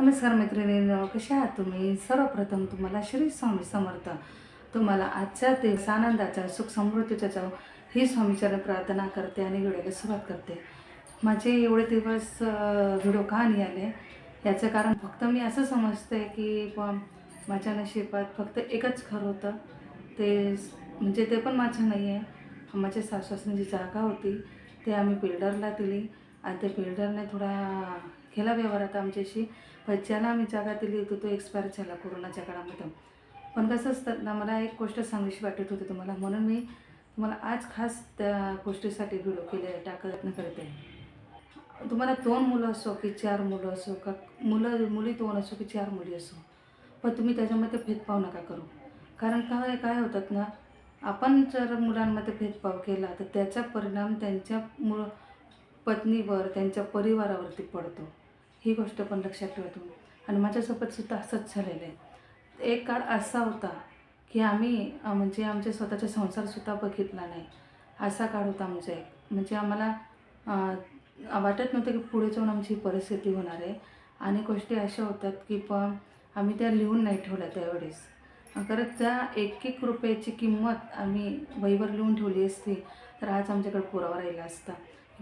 नमस्कार मैत्रिणींनो कशा आहात तुम्ही? सर्वप्रथम तुम्हाला श्री स्वामी समर्थ. तुम्हाला आजच्या दिवस आनंदाच्या सुख समृद्धीच्या जाऊ ही स्वामीचरण प्रार्थना करते आणि व्हिडिओला सुरुवात करते. माझे एवढे दिवस व्हिडिओ का नाही आले? याचं कारण फक्त मी असं समजते की माझ्या नशिबात फक्त एकच घर होतं. ते म्हणजे ते पण माझं नाही आहे माझ्या सासूसासनी जी जागा होती. ते आम्ही बिल्डरला दिली. आणि ते बिल्डरने थोडा केला आता आमच्याशी. पण ज्याला आम्ही जागा दिली होती तो एक्सपायर झाला कोरोनाच्या काळामध्ये. पण कसं असतं ना मला एक गोष्ट सांगूशी वाटत होती तुम्हाला. म्हणून मी तुम्हाला आज खास त्या गोष्टीसाठी व्हिडिओ केले टाकत करते तुम्हाला दोन मुलं असो की चार मुलं असो का मुलं मुली दोन असो की चार मुली असो पण तुम्ही त्याच्यामध्ये भेदभाव नका करू. कारण काय काय होतात ना आपण जर मुलांमध्ये भेदभाव केला तर त्याचा परिणाम त्यांच्या मुळ पत्नीवर त्यांच्या परिवारावरती पडतो. ही गोष्ट पण लक्षात ठेवा तुम्ही. आणि माझ्यासोबत सुद्धा असंच झालेलं आहे. एक काळ असा होता की आम्ही म्हणजे आमचे स्वतःचे संसारसुद्धा बघितला नाही. असा काळ होता आमचा एक. म्हणजे आम्हाला वाटत नव्हतं की पुढे जाऊन आमची परिस्थिती होणार आहे. आणि गोष्टी अशा होतात की पण आम्ही त्या लिहून नाही ठेवल्या त्यावेळेस. खरंच त्या एक एक रुपयाची किंमत आम्ही वहीवर लिहून ठेवली असती तर आज आमच्याकडे पुरावा राहिला असता.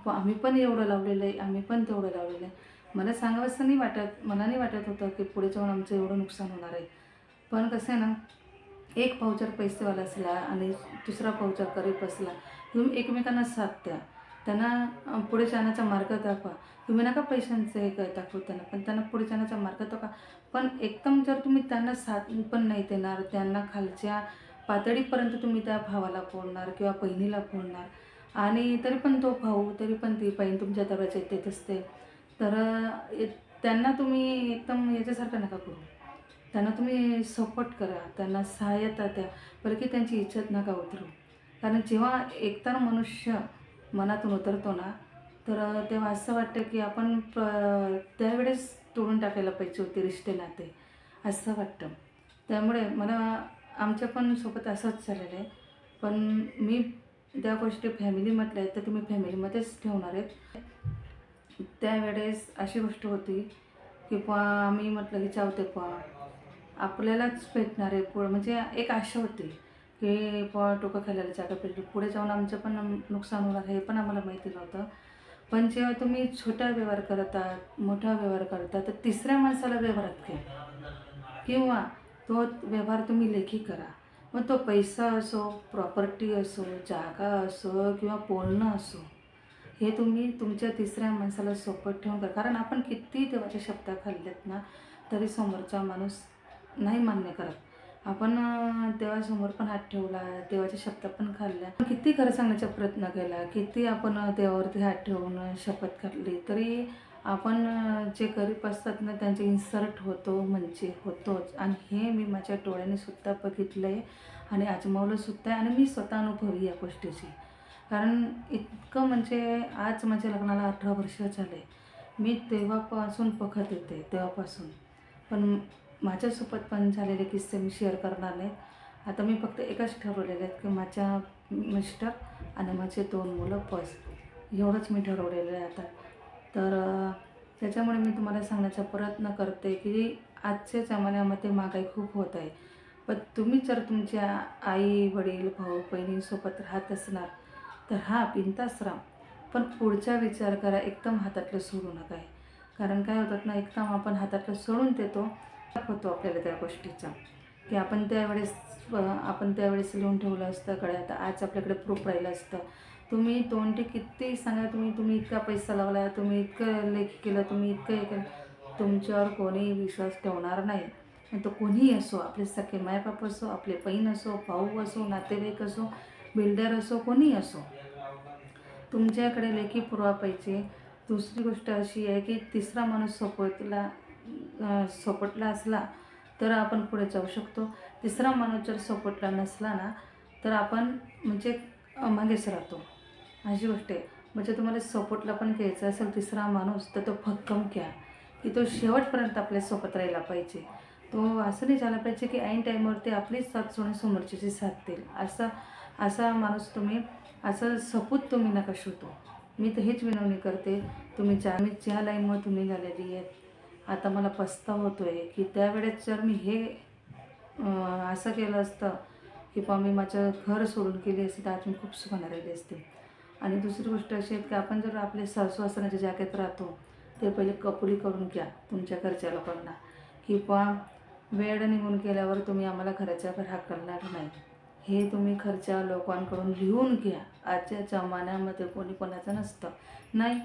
आम्ही पण एवढं लावलेलं आहे आम्ही पण तेवढं लावलेलं आहे. मला सांगावंसं नाही वाटत मला नाही वाटत होतं की पुढे जाऊन आमचं एवढं नुकसान होणार आहे. पण कसं आहे ना एक भाऊ पैसेवाला असला आणि दुसरा भाऊ गरीब असला तुम्ही एकमेकांना साथ द्या. त्यांना पुढे जाण्याचा मार्ग दाखवा. तुम्ही नका पैशांचं हे काय दाखवू त्यांना पण त्यांना पुढे जाण्याचा मार्ग दाखवा. पण एकदम जर तुम्ही त्यांना साथ पण नाही देणार त्यांना खालच्या पातळीपर्यंत तुम्ही त्या भावाला बोलणार किंवा बहिणीला बोलणार आणि तरी पण तो भाऊ तरी पण ती बहीण तुमच्या दरवाजा येत असते. तर त्यांना तुम्ही एकदम याच्यासारखं नका करू. त्यांना तुम्ही सपोर्ट करा. त्यांना सहाय्यता द्या. बरं की त्यांची इच्छाच नका उतरू. कारण जेव्हा एकतर मनुष्य मनातून उतरतो ना तर तेव्हा असं वाटतं की आपण प त्यावेळेस तोडून टाकायला पाहिजे होते रिश्ते नाते. असं वाटतं. त्यामुळे मला आमच्या पण सोबत असंच झालेलं आहे. पण मी त्या गोष्टी फॅमिली म्हटल्या आहेत तर तुम्ही फॅमिलीमध्येच ठेवणार आहेत. त्यावेळेस अशी गोष्ट होती की पा आम्ही म्हटलं की जाऊ पा. आपल्यालाच भेटणार आहे पुढं म्हणजे एक आशा होती की पा टोकं खायला जागा भेटली. पुढे जाऊन आमचं पण नुकसान होणार हे पण आम्हाला माहिती नव्हतं. पण जेव्हा तुम्ही छोटा व्यवहार करतात मोठा व्यवहार करता तर तिसऱ्या माणसाला व्यवहारात घ्या. किंवा तो व्यवहार तुम्ही लेखी करा. मग तो पैसा असो प्रॉपर्टी असो जागा असो किंवा बोलणं असो हे तुम्ही तुमच्या तिसऱ्या माणसाला सोबत ठेवून करा कारण आपण किती देवाच्या शब्दा खाल्लेत ना तरी समोरचा माणूस नाही मान्य करत. आपण देवासमोर पण हात ठेवला देवाच्या शब्द पण खाल्ल्या किती खरं सांगण्याचा प्रयत्न केला किती आपण देवावरती हात ठेवून शपथ खाल्ली. तरी आपण जे गरीब असतात ना त्यांचे इन्सर्ट होतो म्हणजे होतोच. आणि हे मी माझ्या डोळ्याने सुद्धा बघितलं आहे आणि आजमावलं सुद्धा आहे. आणि मी स्वतः अनुभवी या गोष्टीची. कारण इतकं म्हणजे आज माझ्या लग्नाला अठरा वर्ष झाले. मी तेव्हापासून बघत येते तेव्हापासून. पण माझ्यासोबत पण झालेले किस्से मी शेअर करणार नाही आता मी फक्त एकच ठरवलेले आहेत की माझ्या मिस्टर आणि माझे दोन मुलं बस. एवढंच मी ठरवलेलं आहे आता. तर त्याच्यामुळे मी तुम्हाला सांगण्याचा प्रयत्न करते की आजच्या जमान्यामध्ये महागाई खूप होत आहे. पण तुम्ही जर तुमच्या आई वडील भाऊ बहिणींसोबत राहत असणार तर हा बिनतास राहा पण पुढचा विचार करा एकदम हातातलं सोडू नका आहे कारण काय होतात ना एकदम आपण हातातलं सोडून देतो होतो आपल्याला त्या गोष्टीचा. की आपण त्यावेळेस आपण त्यावेळेस लिहून ठेवलं असतं कळ्यात आज आपल्याकडे प्रूफ राहिलं असतं. तुम्ही तोंडी किती सांगा तुम्ही तुम्ही इतका पैसा लावला तुम्ही इतकं लेख केलं तुम्ही इतकं हे केलं तुमच्यावर कोणी विश्वास ठेवणार नाही. आणि तो कोणीही असो आपले सखे मायबाप असो आपले बहीण असो भाऊ असो नातेवाईक असो बिल्डर असो कोणी असो तुमच्याकडे लेखी पुरावा पाहिजे दुसरी गोष्ट अशी आहे की तिसरा माणूस सोबतला अं, सोपटला असला तर आपण पुढे जाऊ शकतो. तिसरा माणूस जर सोपटला नसला ना तर आपण म्हणजे मागेच राहतो. अशी गोष्ट आहे. म्हणजे तुम्हाला सपोर्टला पण घ्यायचा असेल तिसरा माणूस तर तो भक्कम घ्या. की तो शेवटपर्यंत आपल्यासोबत राहिला पाहिजे. तो असं नाही झाला पाहिजे की ऐन टाईमवरती आपलीच साथ सोडून समोरच्याची साथ देईल. असं असा माणूस तुम्ही असं सपूत तुम्ही नका शोधू मी तर हेच विनवणी करते तुम्ही ज्या मी ज्या लाईनवर तुम्ही झालेली आहेत आता मला पस्ताव होतो आहे की त्यावेळेस जर मी हे असं केलं असतं की बा मी माझं घर सोडून केली असते तर आज मी खूप सुखानं राहिली असते. आणि दुसरी गोष्ट अशी आहे की आपण जर आपले सासू असण्याच्या जागेत राहतो ते पहिले कपुली करून घ्या तुमच्या घरच्या लोकांना. की बा वेळ निघून गेल्यावर तुम्ही आम्हाला घराच्या बाहेर हाकलणार नाही. हे तुम्ही घरच्या लोकांकडून लिहून घ्या. आजच्या जमान्यामध्ये कोणी कोणाचं नसतं. नाही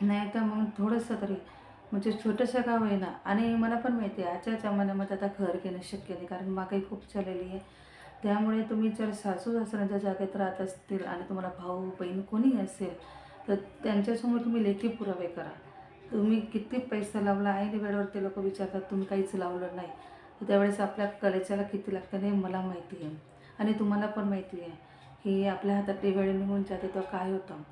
नाही तर मग थोडंसं तरी म्हणजे छोटंसं का आहे ना आणि मला पण माहिती आहे आजच्या जमान्यामध्ये आता घर घेणं शक्य नाही कारण महागाई खूप चाललेली आहे. त्यामुळे तुम्ही जर सासू सासऱ्यांच्या जागेत राहत असतील आणि तुम्हाला भाऊ बहीण कोणी असेल तर त्यांच्यासमोर तुम्ही लेखी पुरावे करा. तुम्ही किती पैसा लावला आहे वेळेवर ते लोक विचारतात तुम्ही काहीच लावलं नाही. तर त्यावेळेस आपल्या कलेच्याला किती लागतं हे मला माहिती आहे. आणि तुम्हाला पण माहिती आहे. की आपल्या हातात ते वेळ निघून जाते तर काय होतं?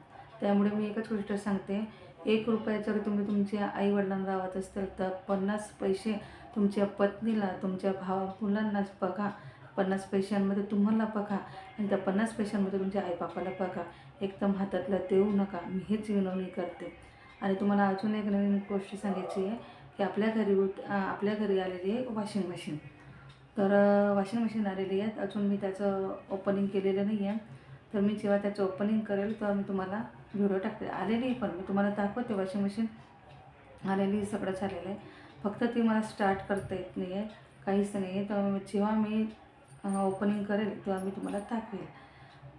त्यामुळे मी एकच गोष्ट सांगते. एक रुपया जर तुम्ही तुमच्या आईवडिलांना राहत असतील तर पन्नास पैसे तुमच्या पत्नीला तुमच्या भावा मुलांनाच बघा. पन्नास पैशांमध्ये तुम्हाला बघा. आणि त्या पन्नास पैशांमध्ये तुमच्या आईबापाला बघा. एकदम हातातला देऊ नका. मी हेच विनवणी करते. आणि तुम्हाला अजून एक नवीन गोष्ट सांगायची आहे की आपल्या घरी आपल्या घरी आलेली आहे वॉशिंग मशीन. तर वॉशिंग मशीन आलेली आहे. अजून मी त्याचं ओपनिंग केलेलं नाही आहे तर मी जेव्हा त्याचं ओपनिंग करेल तर मी तुम्हाला व्हिडिओ टाकते. आलेली आहे पण मी तुम्हाला दाखवते वॉशिंग मशीन आलेली सगळं झालेलं आहे. फक्त ती मला स्टार्ट करता येत नाही आहे काहीच नाही आहे तर जेव्हा मी ओपनिंग करेल तेव्हा मी तुम्हाला दाखवेल.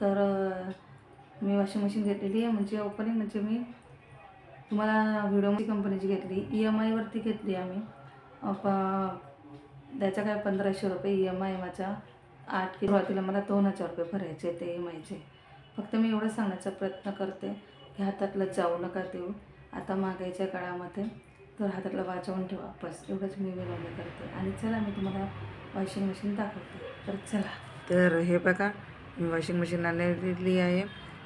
तर मी वॉशिंग मशीन घेतलेली आहे. म्हणजे ओपनिंग म्हणजे मी तुम्हाला व्हिडिओ कंपनीची घेतली. ई एम आयवरती घेतली आम्ही. प त्याचा काय पंधराशे रुपये ई एम आय माझा आठ की सुरुवातीला मला दोन हजार रुपये भरायचे ते ई एम आयचे फक्त मी एवढं सांगण्याचा प्रयत्न करते की हातातलं जाऊ नका देऊ. आता मागायच्या काळामध्ये तर हातातलं वाचवून ठेवा बस. एवढंच मी विनवणी करते. आणि चला मी तुम्हाला वॉशिंग मशीन दाखवते. तर चला. तर हे बघा मी वॉशिंग मशीन आणलेली आहे.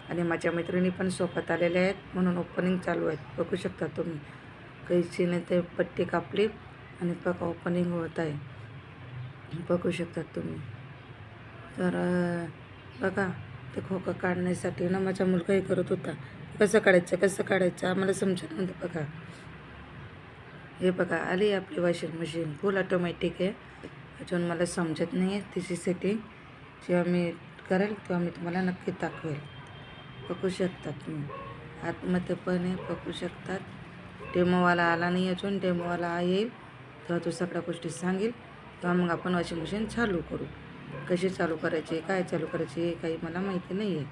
आणि माझ्या मैत्रिणी पण सोबत आलेल्या आहेत. म्हणून ओपनिंग चालू आहेत. बघू शकता तुम्ही. कैचीने ते पट्टी कापली आणि बघा ओपनिंग होत आहे. बघू शकता तुम्ही. तर बघा ते खोकं काढण्यासाठी ना माझा मुलगाही करत होता. कसं काढायचं कसं काढायचं आम्हाला समजत नव्हतं बघा. हे बघा आली आपली वॉशिंग मशीन फुल ऑटोमॅटिक आहे. अजून मला समजत नाही आहे तिची सेटिंग. जेव्हा मी करेल तेव्हा मी तुम्हाला नक्की दाखवेल. बघू शकतात तुम्ही. आतमध्ये पण आहे बघू शकतात डेमोवाला आला नाही अजून डेमोवाला येईल. तेव्हा तो सगळ्या गोष्टी सांगेल. तेव्हा मग आपण वॉशिंग मशीन चालू करू. कशी चालू करायची काय चालू करायची हे काही मला माहिती नाही आहे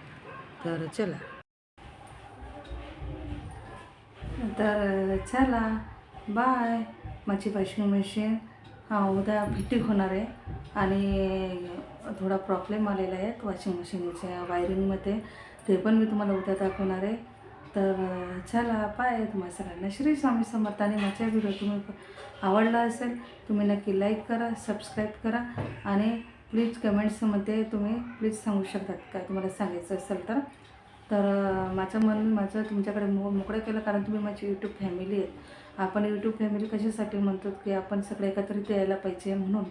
तर चला. तर चला. बाय. माझी वॉशिंग मशीन हा उद्या फिटिंग होणार आहे. आणि थोडा प्रॉब्लेम आलेला आहे वॉशिंग मशीनच्या वायरिंगमध्ये. ते पण मी तुम्हाला उद्या दाखवणार आहे. तर चला पाय तुम्हाला सगळ्यांना. श्री स्वामी समर्थ आणि माझा व्हिडिओ तुम्ही आवडला असेल तुम्ही नक्की लाईक करा सबस्क्राईब करा आणि प्लीज कमेंट्समध्ये तुम्ही प्लीज सांगू शकतात काय तुम्हाला सांगायचं असेल तर. तर माझं मन माझं तुमच्याकडे मो मोकळं केलं कारण तुम्ही माझी यूट्यूब फॅमिली आहेत. आपण यूट्यूब फॅमिली कशासाठी म्हणतो की आपण सगळे एकत्रित यायला पाहिजे म्हणून.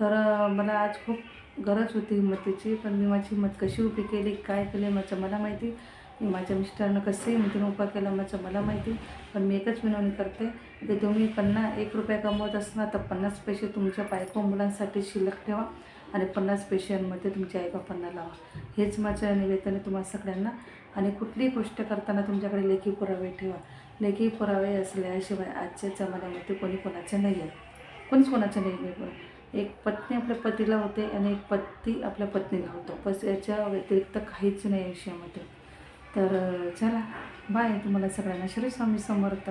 तर मला आज खूप गरज होती हिंमतीची पण मी माझी हिंमत कशी उभी केली काय केली माझं मला माहिती माझ्या मिस्टरांना कसंही म्हणून उपाय केला माझं मला माहिती पण मी एकच विनवणी करते ते तुम्ही पन्ना एक रुपया कमवत असणार तर पन्नास पैसे तुमच्या बायको मुलांसाठी शिल्लक ठेवा आणि पन्नास पैशांमध्ये तुमच्या आईबापांना लावा. हेच माझं निवेदन तुम्हाला सगळ्यांना. आणि कुठलीही गोष्ट करताना तुमच्याकडे लेखी पुरावे ठेवा. लेखी पुरावे असल्याशिवाय आजच्या जमान्यामध्ये कोणी कोणाचे नाही आहे. कोणीच कोणाचे नाही आहे. एक पत्नी आपल्या पतीला होते आणि एक पती आपल्या पत्नीला होतो. बस याच्या व्यतिरिक्त काहीच नाही आयुष्यामध्ये तर चला. बाय तुम्हाला सगळ्यांना. श्री स्वामी समर्थ.